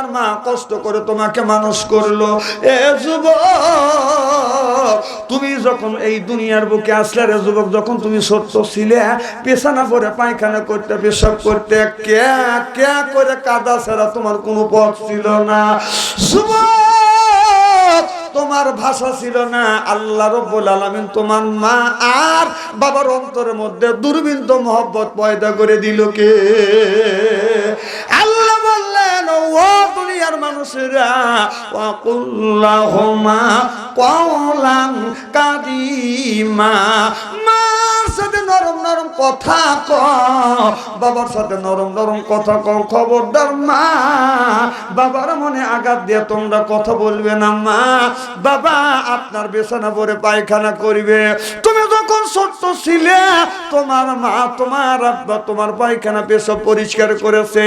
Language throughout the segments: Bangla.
তোমার মা কষ্ট করে তোমাকে মানুষ করল। এ যুবক, তুমি যখন এই দুনিয়ার বুকে আসলে রে যুবক, যখন তুমি ছোট্ট ছিলে, পেছানা পরে পায়খানা করতে, পেশাব করতে, কে কে করে কাদা ছাড়া তোমার কোনো পথ ছিল না? যুবক, তোমার ভাষা ছিল না। আল্লাহ রব্বুল আলামিন তোমার মা আর বাবার অন্তরের মধ্যে দুর্বিন্দ মহব্বত পয়দা করে দিল কে? দুনিয়ার মানুষেরা, ওয়াকুল্লাহুমা কওলান কাদিমা। মার সাথে নরম নরম কথা ক বাবার সাথে নরম নরম কথা ক খবরদার মা। বাবার মনে আঘাত দিয়ে তোমরা কথা বলবে না মা। বাবা, আপনার বেছানা পরে পায়খানা করিবে। তুমি যখন ছোট্ট ছিলে, তোমার মা, তোমার আব্বা তোমার পায়খানা পেশাব পরিষ্কার করেছে।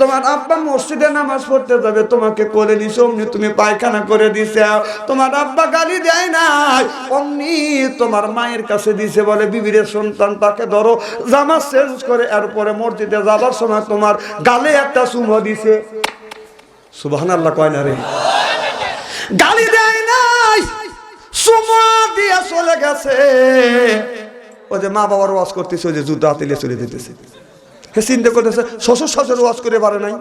তোমার আব্বা মসজিদে নামাজ পড়তে যাবে, তোমাকে করে দিছে অমনি তুমি পায়খানা করে দিছে। তোমার আব্বা গালি দেয় নাই, অমনি তোমার মায়ের কাছে দিছে বলে বিবিরের সন্তান, তাকে ধরো। জামা চেঞ্জ করে এরপরে মসজিদে যাবার সময় তোমার গালে একটা চুমো দিছে। সুবহান আল্লাহ কয় না রে? গালি দেয় চুমো দিয়ে চলে গেছে। ওই যে মা বাবার ওয়াজ করতেছে, ওই যে যুদ্ধ হাতিলে চলে যেতেছে। হে চিন্তা করতেছে, শ্বশুর শাশুড়ি ওয়াজ করে পারে নাই।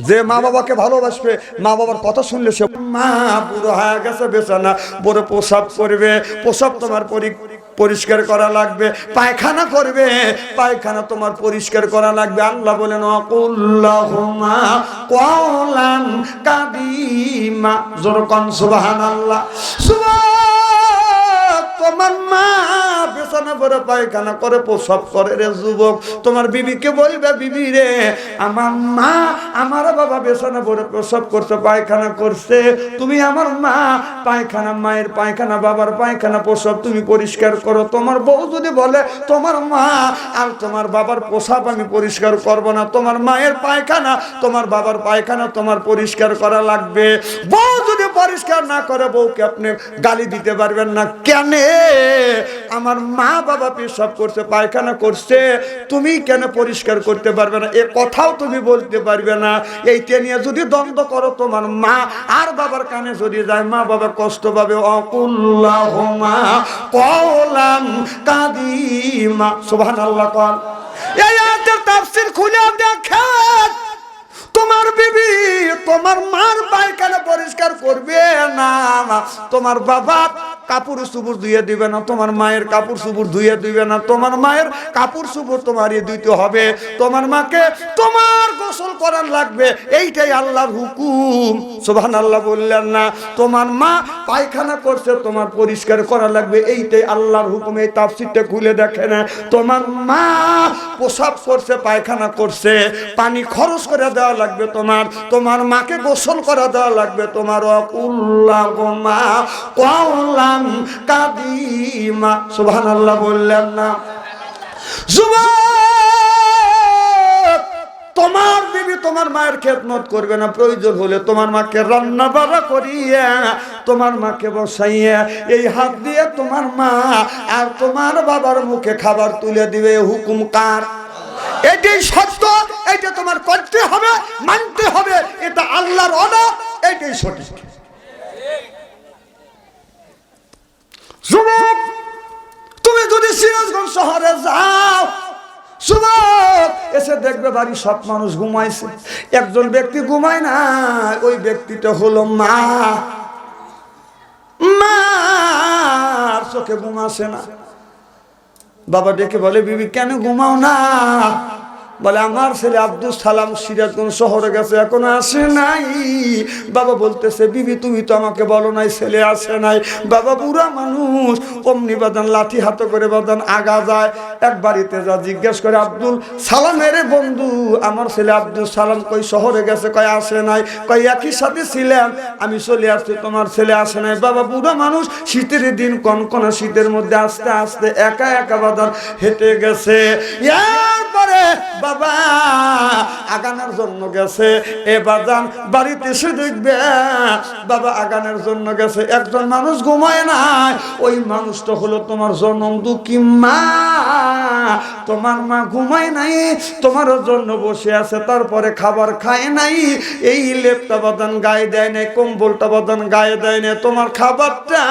যে মা বাবাকে ভালোবাসবে, মা বাবার কথা শুনলে সে, মা, বুড়ো হয়ে গেছে বেচানা বড় প্রসাব করবে, প্রসাব তোমার পরি- পরিষ্কার করা লাগবে, পায়খানা করবে, পায়খানা তোমার পরিষ্কার করা লাগবে। আল্লাহ বলেন, অকুল্লাহুমা কওলান কাদিমা জোর কন সুবহান পেছনে পরে পায়খানা করে, প্রসব করে রে যুবক। তোমার বিবিকে বলবে, বিবি রে, আমার মা, আমার বাবা পেছনে পরে প্রসব করছে, পায়খানা করছে। তুমি আমার মা, পায়খানা মায়ের পায়খানা, বাবার পায়খানা প্রসব তুমি পরিষ্কার করো। তোমার বউ যদি বলে, তোমার মা, আর তোমার বাবার প্রসাব আমি পরিষ্কার করব না। তোমার মায়ের পায়খানা, তোমার বাবার পায়খানা তোমার পরিষ্কার করা লাগবে। বউ যদি পরিষ্কার না করে, বউকে আপনি গালি দিতে পারবেন না। কেন? আমার মা বাবা পেশাব করছে, পায়খানা করছে, তুমি কেন পরিষ্কার করতে পারবে না? এ কথাও তুমি বলতে পারবে না। এইটা নিয়ে যদি দ্বন্দ্ব করো তোমার মা, আর বাবার কানে যদি যায়, মা বাবা কষ্ট পাবে। অকুল্লাহুমা কওলান কাদিমা। এই আয়াতের তাফসীর খুলে দেখেন। তোমার বিবি, তোমার মার পায়খানা পরিষ্কার করবে না। তোমার বাবা কাপড় সুপুর ধুয়ে দিবে না, তোমার মায়ের কাপড় সুপুর ধুয়ে দিবে না, তোমার মায়ের কাপড় সুপুর তোমার ইয়ে দিতে হবে। তোমার মাকে তোমার গোসল করার লাগবে, এইটাই আল্লাহর হুকুম। সোভান আল্লাহ বললেন না, তোমার মা পায়খানা করছে, তোমার পরিষ্কার করা লাগবে, এইটাই আল্লাহর হুকুম, এই তাফসিরটা খুলে দেখে না। তোমার মা প্রসাব করছে পায়খানা করছে, পানি খরচ করে দেওয়া লাগবে তোমার তোমার মাকে গোসল করা দেওয়া লাগবে তোমার। অকুল্লাগমা সুবহানাল্লাহ বললেন না। তোমার বিবি তোমার মায়ের খেদমত করবে না, প্রয়োজন হলে তোমার মাকে রান্না বাড়া করিয়া, তোমার মাকে বসাইয়া, এই হাত দিয়ে তোমার মা আর তোমার বাবার মুখে খাবার তুলে দিবে। হুকুম কার? এটাই সত্য, এটা তোমার করতে হবে, মানতে হবে, এটা আল্লাহর অর্ডার এটাই সঠিক। যুবক, তুমি যদি সিরাজগঞ্জ শহরে যাও, যুবক, এসে দেখবে বাড়ি সব মানুষ ঘুমাইছে। একজন ব্যক্তি ঘুমায় না, ওই ব্যক্তিটা হলো মা। মার চোখে ঘুমাসে না। বাবা ডেকে বলে বিবি কেন ঘুমাও না? বলে, আমার ছেলে আব্দুল সালাম সিরাজগঞ্জ শহরে গেছে, এখন আসে নাই। বাবা বলতেছে, বিবি, তুমি তো আমাকে বলো নাই, ছেলে আসে নাই। বাবা বুড়া মানুষ, অমনি বাদান, লাঠি হাতে করে বাদান, আগা যায়। এক বাড়িতে যা জিজ্ঞেস করে, আব্দুল সালামের বন্ধু, আমার ছেলে আব্দুল সালাম কই শহরে গেছে কয় আসে নাই কয় একই সাথে ছিলাম আমি চলে আসছি, তোমার ছেলে আসে নাই। বাবা বুড়া মানুষ, শীতের দিন কনকনা শীতের মধ্যে আস্তে আস্তে একা একা বাদান হেঁটে গেছে। এরপরে বাবা, আগানোর জন্য গেছে। এ বাড়িতে দেখবে, বাবা আগানোর জন্য গেছে। একজন মানুষ ঘুমায় না ওই মানুষটা হলো তোমার জনম দুঃখী মা। তোমার মা ঘুমায় নাই তোমার জন্য বসে আছে, তারপরে খাবার খায় নাই। এই লেপটা বাদান গায়ে দেয় নাই, কম্বলটা বাদান গায়ে দেয় নাই। তোমার খাবারটা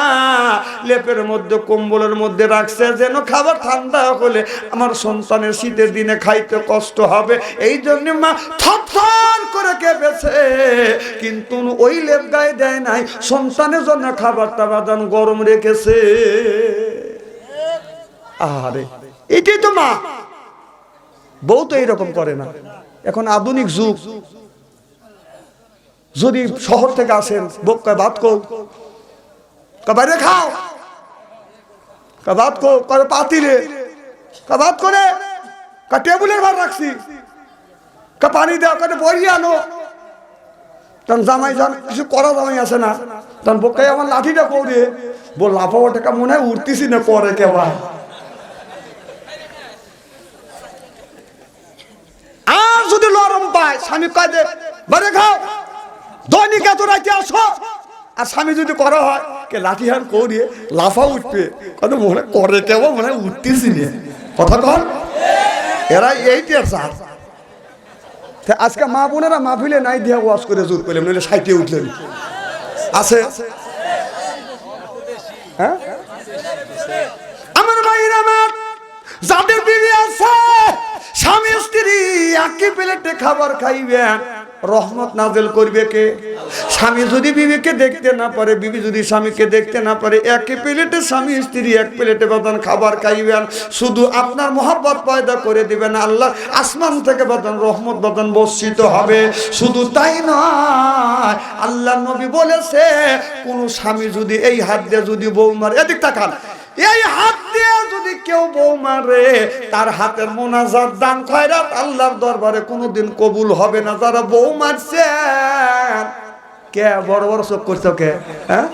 লেপের মধ্যে, কম্বলের মধ্যে রাখছে, যেন খাবার ঠান্ডা হলে আমার সন্তানের শীতের দিনে খাইতে কষ্ট হবে। এই জন্য মা থর করে কেঁপেছে। কিন্তু ওই লেপ গায়ে দেয় নাই, সন্তানের জন্য খাবারটা বাদান গরম রেখেছে। আরে এটাই তো মা। বউ তো এইরকম করে না। এখন আধুনিক যুগ। যদি শহর থেকে আসেন, বউ কয়, ভাত কো বাইরে খাও। ভাত কো করে পাতিলে। ভাত করে। কয় টেবিলের ভাত রাখছি কয় পানি দেওয়া কয় বই আনো। তখন জামাই যান কিছু করা জামাই আছে না, তখন বোকাই আমার লাঠিটা কৌড়ে বল লাফাও টাকা মনে হয় উঠতেছি না পরে কেবা আর যদি লরম পায়, স্বামী দে বারে খাও, দৈনিক এত রাইতে আসো। আর স্বামী যদি করা হয়, কে লাঠি হান করিয়ে লাফা উঠবে, কত মনে করে কেমন মনে হয় উঠতেছি নে। কথা কন। এরা এইটা চার আজকে মা বোনেরা মাহফিলে নাই দিয়া ওয়াজ করে জোর করলেন নইলে সাইটে উঠলেন। আছে? হ্যাঁ? আমার ভাইরা আমার যাদের বিবি আছে, স্বামী স্ত্রী একই প্লেটে খাবার খাইবেন। রহমত নাজেল করবে কে? স্বামী যদি বিবিকে দেখতে না পারে, বিবি যদি স্বামীকে দেখতে না পারে, একই প্লেটে স্বামী, স্ত্রী এক প্লেটে বাদান খাবার খাইবেন, শুধু আপনার মোহাব্বত পয়দা করে দিবেন, আল্লাহ আসমান থেকে বাদান রহমত বাদান বর্ষিত হবে। শুধু তাই নয়, আল্লাহ নবী বলেছে, কোন স্বামী যদি এই হাত দিয়ে যদি বউ মারে, এদিক তাকান। এই হাত দিয়ে যদি কেউ বউ মারে, তার হাতের মোনাজাত দান খয়রাত আল্লাহর দরবারে কোনোদিন কবুল হবে না। যারা বউ মারছেন কে বড় বড় চোখ করছ কে হ্যাঁ?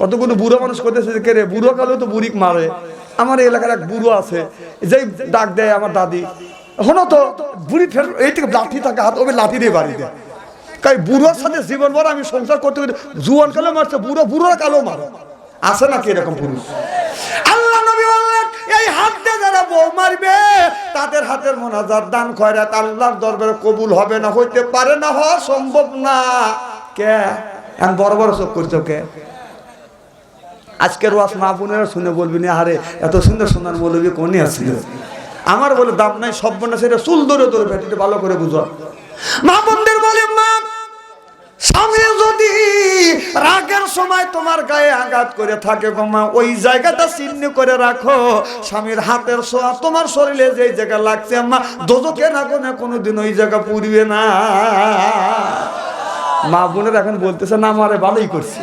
কতগুলো বুড়ো মানুষ করতেছে কে রে, বুড়ো কালেও তো বুড়িক মারে। আমার এলাকার এক বুড়ো আছে, যেই ডাক দেয় আমার দাদি হনো তো, বুড়ি ফের এই থেকে লাঠি থাকে হাত ওবে লাঠি দিয়ে বাড়ি দেয় কাই বুড়োর সাথে জীবন ভর আমি সংসার করতে জুয়ান কালো মারছে, বুড়ো, বুড়োর কালো মারো। আছে নাকি এরকম পুরুষ? আল্লাহ নবী বললেন, এই হাত যারা বউ মারবে, তাদের হাতের মোনাজাত দান খয়রাত আল্লাহর দরবারে কবুল হবে না, হইতে পারে না, হওয়া সম্ভব না। কে? এখন বড় বড় চোখ করছ কে? আজকের ওয়াজ মা বোনেরা শুনে বলবি না, আরে, এত সুন্দর সুন্দর মৌলবী কোনে আসছিল আমার বলে, দাম নাই, সব বোনা সেটা চুল ধরে ধরে ভেটিতে ভালো করে বুঝো। মা বোনদের বলে, মা, স্বামী রাগের সময় তোমার গায়ে আঘাত করে থাকে গোমা ওই জায়গাটা চিহ্ন করে রাখো। স্বামীর হাতের সোয়া তোমার শরীরে যে জায়গা লাগছে আম্মা দোদকে রাখো না কোনোদিন ওই জায়গা পুড়বে না। মা বোনের এখন বলতেছে, না আমারে ভালোই করছে।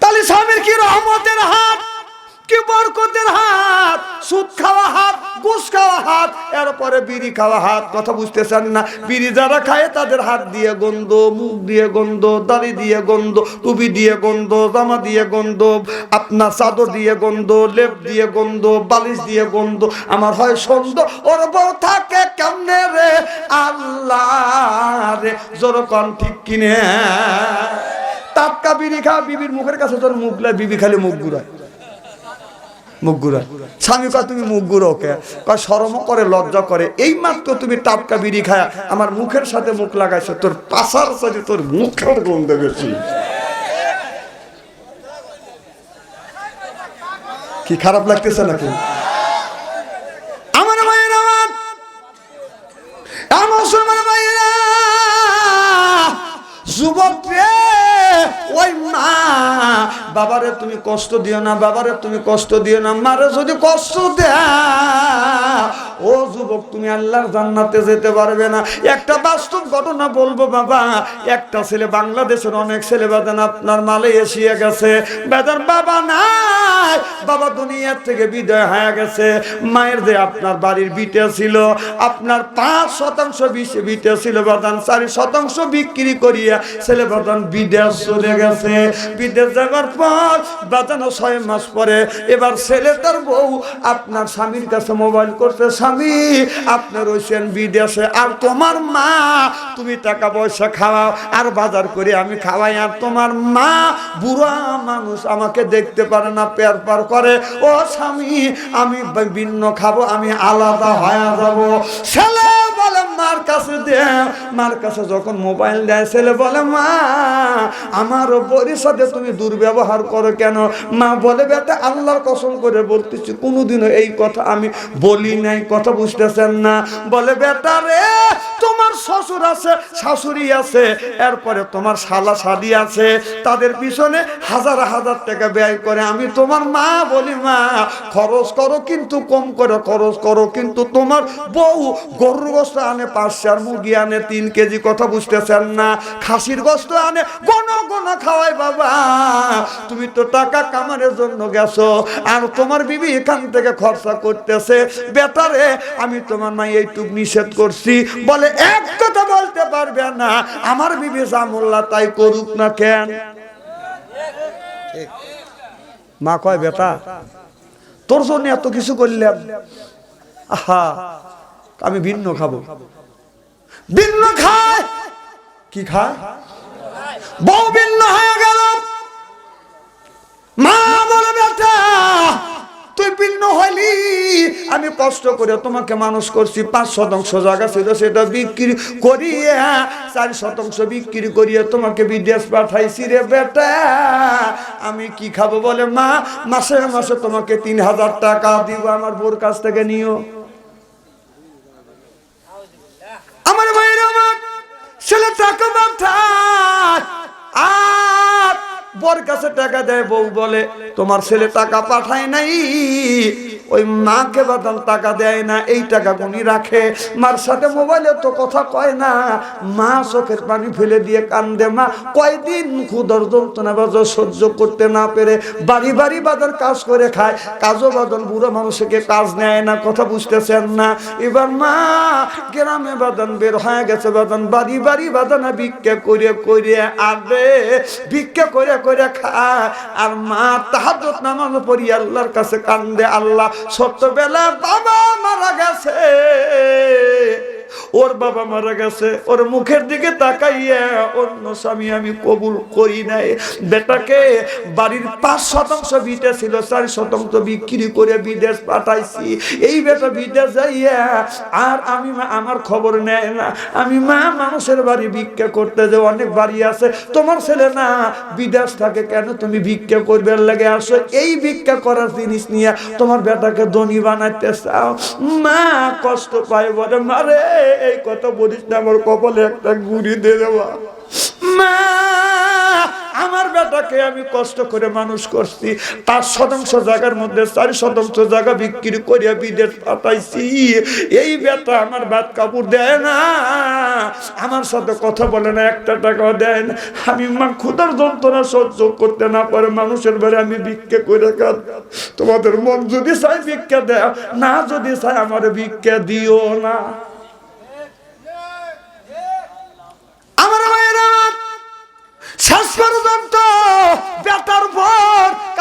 তাহলে স্বামীর কি রহমতের হাত, কি বরকতের হাত? সুদ খাওয়া হাত খাওয়া হাত, এরপরে বিড়ি খাওয়া হাত, কথা বুঝতেছেন না? বিড়ি যারা খায়, তাদের হাত দিয়ে গন্ধ, মুখ দিয়ে গন্ধ, দাড়ি দিয়ে গন্ধ, টুপি দিয়ে গন্ধ, জামা দিয়ে গন্ধ, আপনার চাদর দিয়ে গন্ধ, লেপ দিয়ে গন্ধ, বালিশ দিয়ে গন্ধ, আমার হয় ওর থাকে কেমনে রে? আল্লাহ রে, জোর কন ঠিক কিনে। টাটকা বিড়ি খা বিবির মুখের কাছে তোর মুখ বিবি খালি মুখ ঘুরায়। ঘুরায়। স্বামী কয়, তুমি মুখ ঘুরো কে কয়, সরম করে, লজ্জা করে। এই মাত্র তুমি টাটকা বিড়ি খায় আমার মুখের সাথে মুখ লাগাইছো। তোর পাশার সাথে তোর মুখের গন্ধ বেশি। কি খারাপ লাগতেছে নাকি? আমার মায়ের আমার মুসলমান ভাইয়েরা যুবক রে ওই মা, বাবারে তুমি কষ্ট দিও না, বাবারে তুমি কষ্ট দিও না, মারে যদি কষ্ট দেয়, ও যুবক, তুমি আল্লাহর জান্নাতে যেতে পারবে না। একটা বাস্তব ঘটনা বলব বাবা, একটা ছেলে বাংলাদেশের অনেক ছেলে বেদান আপনার মালে এসিয়ে গেছে। বেদান বাবা নাই, বাবা দুনিয়ার থেকে বিদায় হয়ে গেছে। মায়ের যে আপনার বাড়ির বিটে ছিল, আপনার পাঁচ শতাংশ বিটে ছিল বাদান, চারি শতাংশ বিক্রি করিয়া ছেলে বাদান বিদেশ চলে গেছে। বিদেশ যাবার পর, বাজানো ছয় মাস পরে এবার ছেলেটার বউ, আপনার স্বামীর কাছে মোবাইল করছে, স্বামী আপনার রয়েছেন বিদেশে, আর তোমার মা, তুমি টাকা পয়সা খাওয়াও, আর বাজার করে আমি খাওয়াই, আর তোমার মা, বুড়া মানুষ আমাকে দেখতে পারে না, পেয়ার পার করে। ও স্বামী, আমি ভিন্ন খাব, আমি আলাদা হয়ে যাব। ছেলে বলে, মার কাছে দে। মার কাছে যখন মোবাইল দেয়, ছেলে বলে, মা, আমার বউয়ের সাথে তুমি দুর্ব্যবহার করো কেন? মা বলে, বেটা, আল্লাহর কসম করে বলতেছি, কোনোদিনও এই কথা আমি বলি নাই, কথা বুঝতেছেন না। বলে, বেটা রে, তোমার শ্বশুর আছে, শাশুড়ি আছে, এরপরে তোমার শালা শাদি আছে, তাদের পিছনে হাজার হাজার টাকা ব্যয় করে। আমি তোমার মা বলি, মা, খরচ করো, কিন্তু কম করে খরচ করো, কিন্তু তোমার বউ গরুর গোস্ত আনে পাঁচ চার মুরগি আনে, তিন কেজি কথা বুঝতেছেন না। খাসির গোস্ত আনে, গণ গণ খাওয়াই বাবা। তুমি তো টাকা কামানোর জন্য গেছো, আর তোমার বিবি এখান থেকে খরচা করতেছে। বেটারে, আমি তোমার মা এইটুক নিষেধ করছি। বলে, এক কথা বলতে পারবে না। আমার বিবি জামুল্লা তাই করুক না কেন? মা কয়, বেটা, তোর জন্য এত কিছু করলাম। আহা আমি ভিন্ন খাব। ভিন্ন খায়? কি খায়? ভিন্ন হয়ে গেল। মা বলে, বেটা, তুই ভিন্ন হলি আমি কষ্ট করে তোমাকে মানুষ করছি, পাঁচ শতাংশ জায়গা ছিল সেটা বিক্রি করিয়ে, চার শতাংশ বিক্রি করিয়ে তোমাকে বিদেশ পাঠাইছি রে বেটা। আমি কি খাব বলে, মা, মাসে মাসে তোমাকে তিন হাজার টাকা দিব, আমার বোর কাছ থেকে নিও আমার মায়ের আমার ছেলে টাকা পাঠায় আর বর কাছে টাকা দেয়, বউ বলে, তোমার ছেলে টাকা পাঠায় নাই, ওই মাকে বাদাম টাকা দেয় না, এই টাকা গুনি রাখে। মার সাথে মোবাইলে তো কথা কয় না। মা চোখের পানি ফেলে দিয়ে কান্দে, মা, কয়দিন ক্ষুদর যন্ত্রণা বাজার সহ্য করতে না পেরে বাড়ি বাড়ি বাজার কাজ করে খায়, কাজও বাদন বুড়ো মানুষকে কাজ নেয় না, কথা বুঝতেছেন না। এবার মা গ্রামে বাদান বের হয়ে গেছে বাদান বাড়ি বাড়ি বাদানা ভিক্ষা করে করে আবে ভিক্ষা করে করে খায়। আর মা তাহাজত নামাজ পড়ি, আল্লাহর কাছে কান্দে, আল্লাহ ছোট্টবেলা বাবা মারা গেছে। ওর বাবা মারা গেছে, ওর মুখের দিকে তাকাইয়া অন্য স্বামী আমি কবুল করি নাই। বেটাকে বাড়ির পাঁচ শতাংশ বিটে ছিল, চার শতাংশ বিক্রি করে বিদেশ পাঠাইছি। এই বেটা বিদেশ যাইয়া আর আমি আমার খবর নেয় না। আমি মা, মানুষের বাড়ি ভিক্ষা করতে যে অনেক বাড়ি আছে, তোমার ছেলে না বিদেশ থাকে কেন তুমি ভিক্ষা করবে লাগে? আসো, এই ভিক্ষা করার জিনিস নিয়ে তোমার বেটাকে ধনী বানাইতে চাও। মা কষ্ট পায় বলে, মারে এই কথা বলিস না, আমার কপালে একটা গুড়ি দিয়ে দেওয়া। আমার বেটাকে আমি কষ্ট করে মানুষ করছি। পাঁচ শতাংশ জায়গার মধ্যে চার শতাংশ জায়গা বিক্রি করিয়া বিদেশ পাঠাইছি। এই বেটা আমার বাদ কাপড় দেয় না। আমার সাথে কথা বলে না, একটা টাকাও দেয় না। আমি মা ক্ষুদার যন্ত্রণা সহ্য করতে না পারে, মানুষের বাড়ি আমি ভিক্ষা করে কাঁদ তোমাদের মন যদি চাই ভিক্ষা দেয় না যদি চাই আমার ভিক্ষা দিও না। শেষ পর্যন্ত বেটার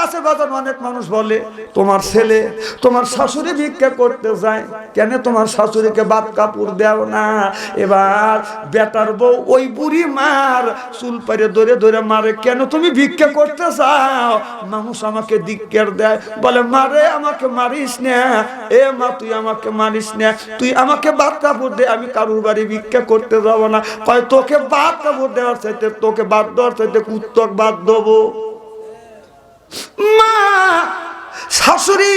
কাছে বাজার, অনেক মানুষ বলে, তোমার ছেলে, তোমার শাশুড়ি ভিক্ষা করতে যায়। কেন তোমার শাশুড়িকে বাদ কাপড় দেও না? এবার বেটার বউ, ওই বুড়ি মার চুল পারে ধরে ধরে মারে, কেন তুমি ভিক্ষা করতে চাও মানুষ আমাকে দিক্কের দেয়, বলে মারে আমাকে মারিস না। এ মা, তুই আমাকে মারিস না। তুই আমাকে বাদ কাপড় দে, আমি কারুর বাড়ি ভিক্ষা করতে যাব না। কয়, তোকে বাদ কাপড় দেওয়ার চাইতে, তোকে বাদ দেওয়ার চাইতে কুত্তক বাদ দেবো। মা শাশুড়ি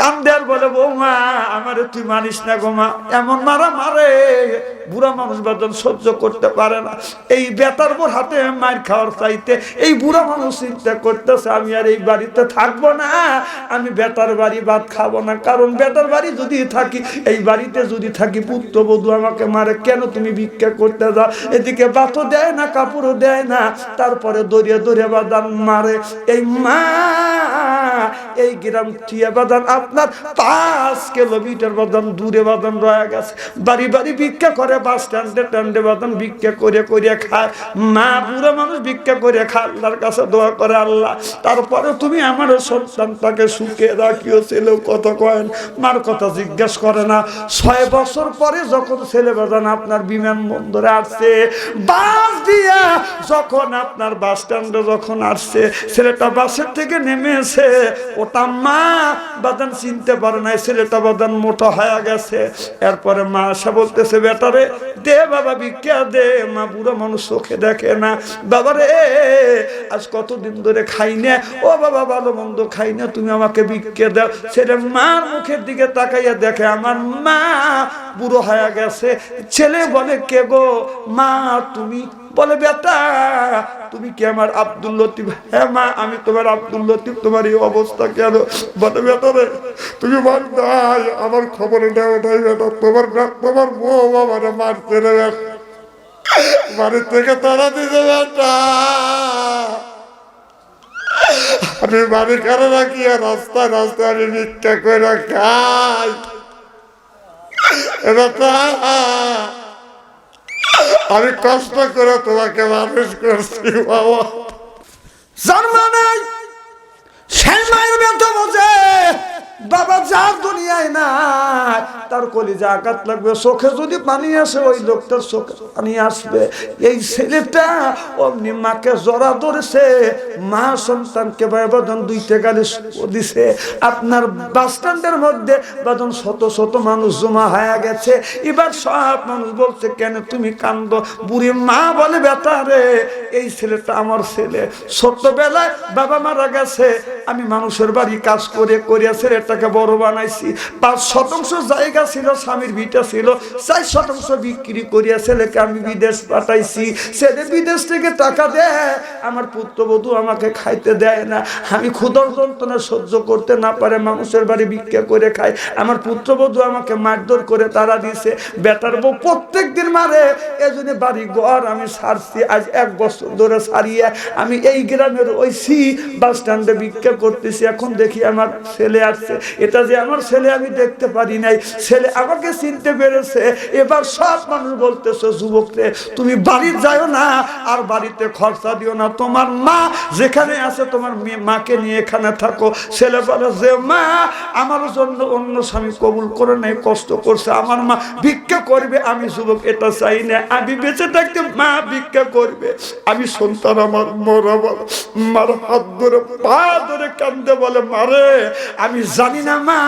কান্দে বলে, বৌমা, আমারে তুই মানিস না গো মা। এমন মারা মারে, বুড়া মানুষ বেতন সহ্য করতে পারে না। এই বেতার বোর হাতে মার খাওয়ার চাইতে এই বুড়া মানুষ চিন্তা করতেছে, আমি আর এই বাড়িতে থাকব না, আমি বেটার বাড়ি ভাত খাব না। কারণ বেটার বাড়ি যদি থাকি, এই বাড়িতে যদি থাকি, পুত্রবধূ আমাকে মারে, কেন তুমি ভিক্ষা করতে যাও? এদিকে বাতও দেয় না, কাপড়ও দেয় না, তারপরে দরিয়া দরিয়া বাদান মারে। এই মা, এই গ্রাম টিয়া বাদান আপনার পাঁচ কিলোমিটার বাদান দূরে বাদান রয়ে গেছে। বাড়ি বাড়ি ভিক্ষা করে, বাস স্ট্যান্ডে ট্যান্ডে বাদান ভিক্ষা করে করে খায়। মা বুড়ো মানুষ ভিক্ষা করে খায়, আল্লাহর কাছে দোয়া করে আল্লাহ। তারপরে তুমি আমার সন্তানটাকে সুখে রাখিও, ছেলে কথা কয়েন? মার কথা জিজ্ঞেস করে না। ছয় বছর পরে যখন ছেলে বাজান আপনার বিমানবন্দরে আসছে, বাস দিয়া যখন আপনার বাস স্ট্যান্ডে যখন আসছে, ছেলেটা বাসের থেকে নেমেছে, ওটা মা বাদান চিনতে পারে না ছেলেটা বাদান মোটা হয়ে গেছে। এরপরে মা আসা বলতেছে, বেটারে, দে বাবা, ভিক্ষা দে। মা বুড়ো মানুষ চোখে দেখে না। বাবা রে আজ কতদিন ধরে খাই না। ও বাবা, ভালো মন্দ খাই না। তুমি আমাকে ভিক্ষে দাও। ছেলে মার মুখের দিকে তাকাইয়া দেখে, আমার মা বুড়ো হয়ে গেছে। ছেলে বলে, কে গো? মা, তুমি বলে, বেটা, তুমি কি আমার আব্দুল লতিফ? হ্যাঁ মা, আমি তোমার আব্দুল লতিফ, তোমার এই অবস্থা কেন? বলে, বেটা রে, তুমি বল নাই আমার খবর এটা ওঠাই বেটা, তোমার তোমার বউ আমার মারতে রে বাড়ি থেকে তারা দিতে, বেটা। আমি বাড়ি কারও রাখি আর রাস্তায় রাস্তায় আমি ভিক্ষা করে খাই। বেটা আমি কষ্ট করে তোমাকে মানুষ করছি বাবা। সেই মায়ের ব্যথা বোঝে। বাবা যার দুনিয়ায় নাই, তার কলিজা আঘাত লাগবে, চোখে যদি পানি আসে, ওই লোকটার চোখে পানি আসবে। এই ছেলেটা অমনি মাকে জড়া ধরেছে, মা সন্তানকে বাবাদন দুইটা গালি দিছে। আপনার বাস স্ট্যান্ডের মধ্যে বাদন শত শত মানুষ জমা হয়ে গেছে। এবার সব মানুষ বলছে, কেন তুমি কান্দ? বুড়ি মা বলে, বেটা রে, এই ছেলেটা আমার ছেলে। ছোট্টবেলায় বাবা মারা গেছে। আমি মানুষের বাড়ি কাজ করে করিয়া ছেলেটাকে বড় বানাইছি। পাঁচ শতাংশ জায়গা ছিল, স্বামীর ভিটা ছিল। চার শতাংশ বিক্রি করিয়া ছেলেকে আমি বিদেশ পাঠাইছি। ছেলে বিদেশ থেকে টাকা দেয়, আমার পুত্রবধূ আমাকে খাইতে দেয় না। আমি ক্ষুদর যন্ত্রণা সহ্য করতে না পারে, মানুষের বাড়ি ভিক্ষা করে খাই আমার পুত্রবধূ আমাকে মারধর করে তারা দিছে। বেটার বউ প্রত্যেক দিন মারে। এজন্য বাড়ি ঘর আমি সারছি, আজ এক বছর ধরে সারিয়ে। আমি এই গ্রামের ওই সি বাস স্ট্যান্ডে ভিক্ষা করতেছি। এখন দেখি আমার ছেলে আসছে। এটা যে আমার ছেলে আমি দেখতে পারি নাই, ছেলে আমাকে চিনতে পেরেছে। এবার সব মানুষ বলতেছে যুবকরে তুমি বাড়ি যাও না, আর বাড়িতে খরচা দিও না। তোমার মা যেখানে আছে, তোমার মাকে নিয়ে এখানে থাকো। ছেলে বলে, যে মা, আমার জন্য অন্য স্বামী কবুল করে নাই, কষ্ট করছে। আমার মা ভিক্ষা করবে, আমি যুবক, এটা চাই না। আমি বেঁচে থাকতে মা ভিক্ষা করবে। আমি সন্তান আমার মরা বল, মার হাত ধরে, পা ধরে কান্দে বলে মারে আমি জানি না, মা,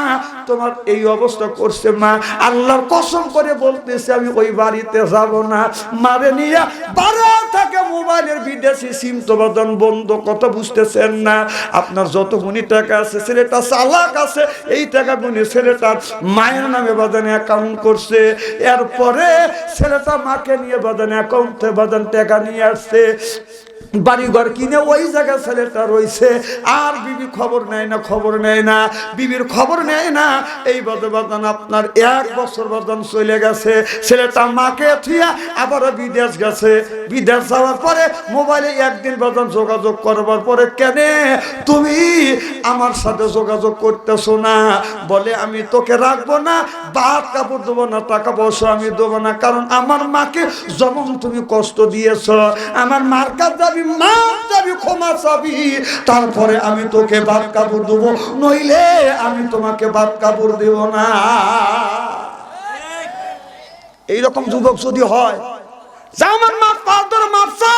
তোমার এই অবস্থা করছে, মা। আল্লাহর কসম করে বলতেছে, আমি ওই বাড়িতে যাব না। মারে নিয়ে বারো থাকে মোবাইলের বিদেশি সিম তো বাদন বন্ধ, কত বুঝতেছেন না? আপনার যত গুণী টাকা আছে, ছেলেটা চালাক আছে, এই টাকা গুণী ছেলেটার মায়ের নামে বাদানে অ্যাকাউন্ট করছে। এরপরে ছেলেটা মাকে নিয়ে বাদানে অ্যাকাউন্টে বাদান টাকা নিয়ে আসছে। বাড়িঘর কিনে ওই জায়গায় ছেলেটা রয়েছে। আর বিবি খবর নেয় না, খবর নেয় না। বিবির খবর নেয় না। এই বাদে বাদান আপনার এক বছর বাদান চলে গেছে। ছেলেটা মাকে থুয়া আবারও বিদেশ গেছে। বিদেশ যাওয়ার পরে মোবাইলে একদিন বাদান যোগাযোগ করবার পরে কেন, তুমি আমার সাথে যোগাযোগ করতেছো না। বলে, আমি তোকে রাখব না। বাদ কাপড় দেবো না, টাকা পয়সা আমি দেবো না। কারণ আমার মাকে যেমন তুমি কষ্ট দিয়েছ, আমার মার কাছ যাবি মা যাবি ক্ষমা চাবি তারপরে আমি তোকে বাদ কাপড় দেবো। নইলে আমি তোমাকে বাদ কাপড় দেব না। এইরকম যুবক যদি হয় আমার ধরে মাপ চা,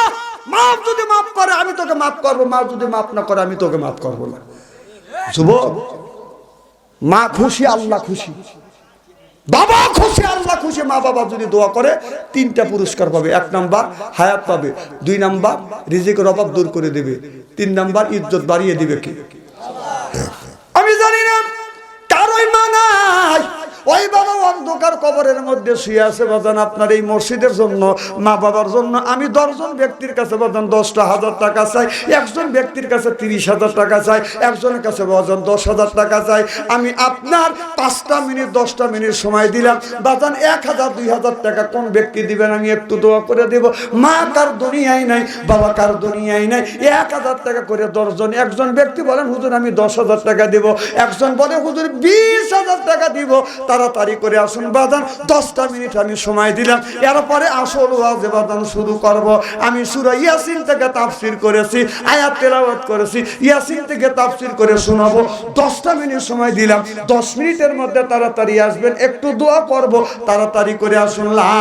মাপ যদি করে আমি তোকে মাফ করব মা যদি না করে আমি তোকে করব না। মা খুশি আল্লাহ খুশি। বাবা খুশি, আল্লাহ খুশি, মা বাবা যদি দোয়া করে, তিনটা পুরস্কার পাবে। এক নাম্বার, হায়াত পাবে। দুই নাম্বার, রিজিকের অভাব দূর করে দেবে। তিন নাম্বার, ইজ্জত বাড়িয়ে দিবে কি? আমি জানি না কারোই মা নাই। ওই বাবা অন্ধকার কবরের মধ্যে শুয়ে আছে বাজান আপনার এই মসজিদের জন্য, মা বাবার জন্য। আমি দশজন ব্যক্তির কাছে বাজান দশটা হাজার টাকা চাই, একজন ব্যক্তির কাছে তিরিশ হাজার টাকা চাই, একজনের কাছে বাজান দশ হাজার টাকা চাই। আমি আপনার পাঁচটা মিনিট, দশটা মিনিট সময় দিলাম। বাজান এক হাজার, দুই হাজার টাকা কোন ব্যক্তি দিবেন আমি একটু দোয়া করে দেব। মা কার দুনিয়ায় নাই, বাবা কার দুনিয়ায় নাই। এক হাজার টাকা করে দশজন, একজন ব্যক্তি বলেন, হুজুর, আমি দশ হাজার টাকা দিব। একজন বলে, হুজুর, বিশ হাজার টাকা দিব। তাড়াতাড়ি করে আসুন বাদান দশটা মিনিট আমি সময় দিলাম। এরপরে আসল ওয়াজে বাদান শুরু করব। আমি সুরা ইয়াসিন থেকে তাফসির করেছি, আয়াত তেলাওয়াত করেছি। ইয়াসিন থেকে তাফসির করে শোনাবো। দশটা মিনিট সময় দিলাম। দশ মিনিটের মধ্যে তাড়াতাড়ি আসবেন। একটু দোয়া করব। তাড়াতাড়ি করে আসুন। লা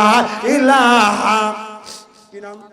ইলাহা। কি নাম?